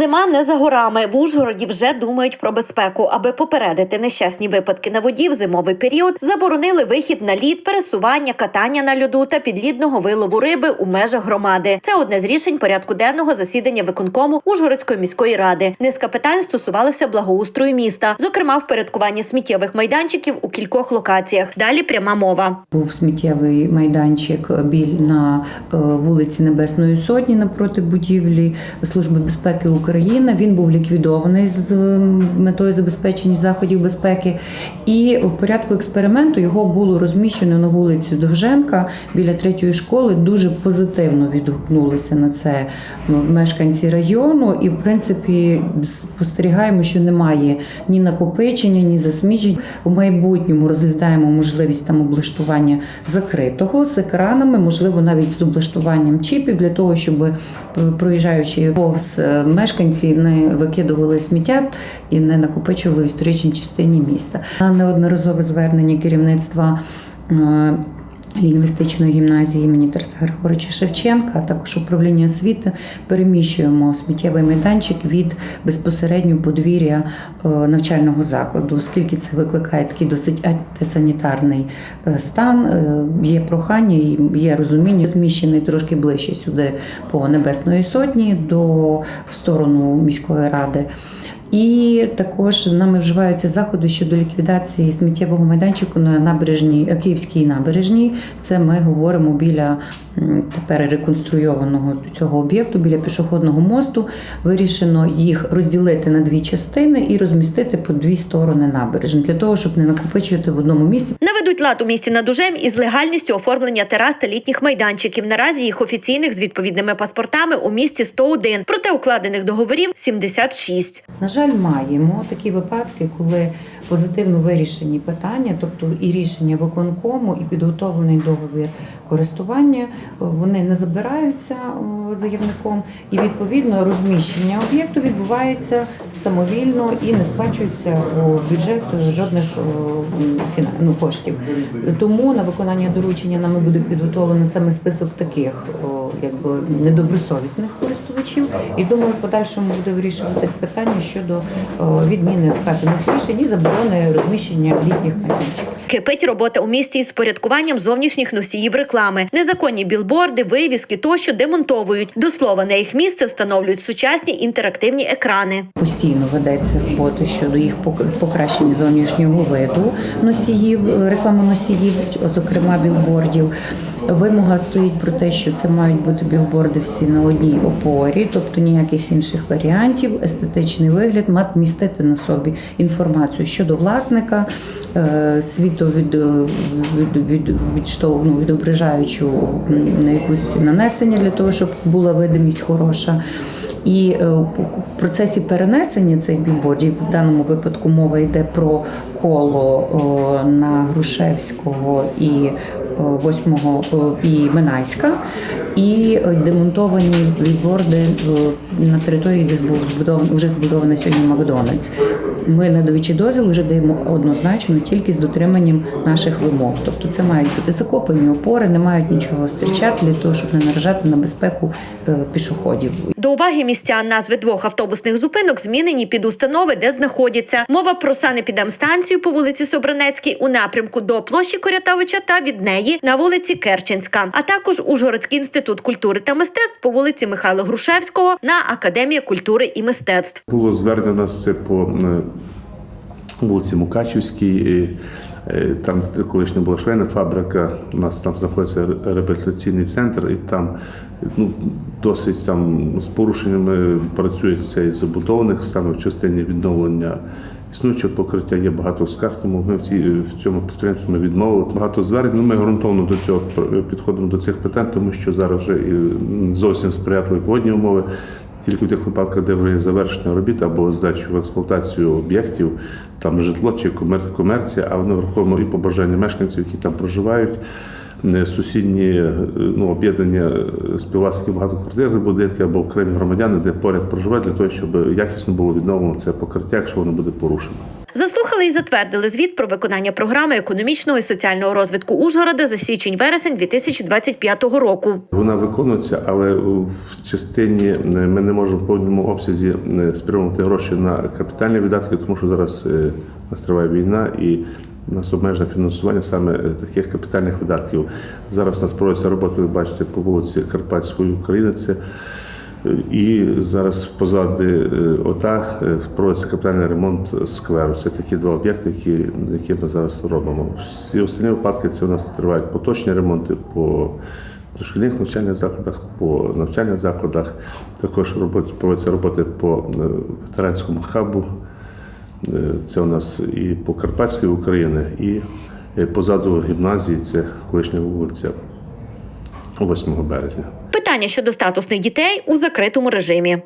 Зима не за горами. В Ужгороді вже думають про безпеку. Аби попередити нещасні випадки на воді в зимовий період, заборонили вихід на лід, пересування, катання на льоду та підлідного вилову риби у межах громади. Це одне з рішень порядку денного засідання виконкому Ужгородської міської ради. Низка питань стосувалися благоустрою міста, зокрема впорядкування сміттєвих майданчиків у кількох локаціях. Далі пряма мова. Був сміттєвий майданчик біль на е, вулиці Небесної Сотні напроти будівлі Служби безпеки України. Він був ліквідований з метою забезпечення заходів безпеки. І в порядку експерименту його було розміщено на вулицю Довженка біля третьої школи. Дуже позитивно відгукнулися на це мешканці району. І, в принципі, спостерігаємо, що немає ні накопичення, ні засмічень. У майбутньому розглядаємо можливість там облаштування закритого з екранами, можливо, навіть з облаштуванням чіпів для того, щоб е, проїжджаючи повз е, мешканці не викидували сміття і не накопичували в історичній частині міста. На неодноразове звернення керівництва. Лінгвістичної гімназії імені Тараса Григоровича Шевченка, а також управління освіти переміщуємо сміттєвий майданчик від безпосередньо подвір'я е, навчального закладу, оскільки це викликає такий досить антисанітарний е, стан. е, Є прохання і є розуміння, зміщений трошки ближче сюди по Небесної Сотні до в сторону міської ради. І також нами вживаються заходи щодо ліквідації сміттєвого майданчику на набережній е, Київській набережній. Це ми говоримо біля тепер реконструйованого цього об'єкту, біля пішохідного мосту. Вирішено їх розділити на дві частини і розмістити по дві сторони набережні для того, щоб не накопичувати в одному місці. Наведуть лад у місті над Ужем із легальністю оформлення терас та літніх майданчиків. Наразі їх офіційних з відповідними паспортами у місті 101, проте укладених договорів 76. На жаль, маємо такі випадки, коли позитивно вирішені питання, тобто і рішення виконкому, і підготовлений договір користування, вони не забираються о, заявником, і відповідно розміщення об'єкту відбувається самовільно і не сплачується у бюджет жодних о, ну, коштів. Тому на виконання доручення нами буде підготовлено саме список таких якби недобросовісних користувачів. І думаю, в подальшому буде вирішуватись питання щодо відміни вказаних рішень і заборони розміщення літніх майданчиків. Кипить робота у місті із порядкуванням зовнішніх носіїв реклами. Незаконні білборди, вивіски тощо демонтовують. До слова, на їх місце встановлюють сучасні інтерактивні екрани. Постійно ведеться робота щодо їх покращення зовнішнього виду носіїв, рекламоносіїв, зокрема білбордів. Вимога стоїть про те, що це мають бути білборди всі на одній опорі, тобто ніяких інших варіантів. Естетичний вигляд має містити на собі інформацію щодо власника, е, світовід, від, від, від, ну, відображаючу на якусь нанесення для того, щоб була видимість хороша. І е, в процесі перенесення цих білбордів, в даному випадку мова йде про коло на Грушевського і о, 8 о, і Минайська, і е, демонтовані білборди на території, де був збудований вже збудований сьогодні Макдональдс. Ми, надаючи дозвіл, вже даємо однозначно тільки з дотриманням наших вимог. Тобто це мають бути закопані опори, не мають нічого стирчати для того, щоб не наражати на безпеку е, пішоходів. До уваги містян назви двох автобусних зупинок змінені під установи, де знаходяться. Мова про санепідемстанцію по вулиці Собранецькій у напрямку до площі Корятовича та від неї на вулиці Керченська, а також Ужгородський інститут культури та мистецтв по вулиці Михайла Грушевського на Академія культури і мистецтв. Було звернено це по е, вулиці Мукачівській. е, Там колишня була швейна фабрика, у нас там знаходиться реабілітаційний центр, і там ну, досить там з порушеннями працює цей забудовник саме в частині відновлення існуючого покриття. Є багато скарг, тому ми в, цій, в цьому підприємстві ми відмовили багато звернень. Ну, ми ґрунтовно до цього підходимо до цих питань, тому що зараз вже зовсім сприятливі погодні умови. Тільки в тих випадках, де вже завершення робіт або здачу в експлуатацію об'єктів, там житло чи комер- комерція, а ми враховуємо і побажання мешканців, які там проживають. Е, Сусідні е, ну, об'єднання е, співвласників багатоквартирних будинків або окремі громадяни, де поряд проживають, для того, щоб якісно було відновлено це покриття, якщо воно буде порушено. Заслухали і затвердили звіт про виконання програми економічного і соціального розвитку Ужгорода за січень-вересень 2025 року. Вона виконується, але в частині ми не можемо в повному обсязі спрямувати гроші на капітальні видатки, тому що зараз нас триває війна і нас обмежене фінансування саме е, таких капітальних видатків. Зараз нас проводиться робота, ви бачите, по вулиці Карпатської України. Це е, і зараз позади е, ОТА проводиться капітальний ремонт скверу. Це такі два об'єкти, які, які ми зараз робимо. Всі останні випадки це у нас тривають поточні ремонти по дошкільних навчальних закладах, по навчальних закладах. Також робот- проводяться роботи по ветеранському хабу. Е, Це у нас і по Карпатської України, і е, позаду гімназії це колишня вулиця 8 березня. Питання щодо статусних дітей у закритому режимі.